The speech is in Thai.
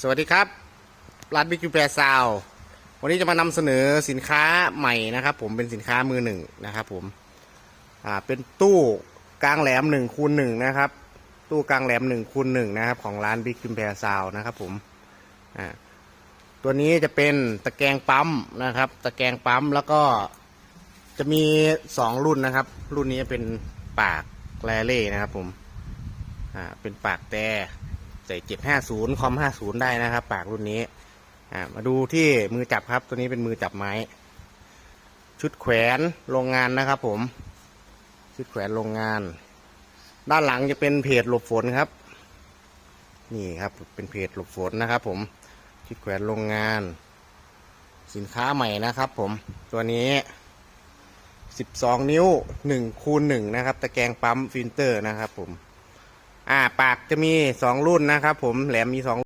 สวัสดีครับร้านบิ๊กยูแปรซาววันนี้จะมานำเสนอสินค้าใหม่นะครับ ผมเป็นสินค้ามือหนึ่งนะครับผมอ่าเป็นตู้กลางแหลมหนึ่งคูณหนึ่งนะครับ ตู้กลางแหลมหนึ่งคูณหนึ่งนะครับ ของร้านบิ๊กยูแปรซาวนะครับผมอ่าตัวนี้จะเป็นตะแกรงปั๊มนะครับ ตะแกรงปั๊มแล้วก็จะมีสองรุ่นนะครับ รุ่นนี้เป็นปากแรเล่นะครับ ผมอ่าเป็นปากแต่ ใส่เจ็ดห้าศูนย์คอมห้าศูนย์ได้นะครับ ปากรุ่นนี้ อ่ามาดูที่มือจับครับ ตัวนี้เป็นมือจับไม้ ชุดแขวนโรงงานนะครับ ผม ชุดแขวนโรงงาน ด้านหลังจะเป็นเพจหลบฝนครับ นี่ครับ เป็นเพจหลบฝนนะครับ ผม ชุดแขวนโรงงาน สินค้าใหม่นะครับ ผม ตัวนี้สิบสองนิ้วหนึ่งคูณหนึ่งนะครับ ตะแกรงปั๊มฟิลเตอร์นะครับผม อ่าปากจะมีสองรุ่นนะครับผมแหลมมีสอง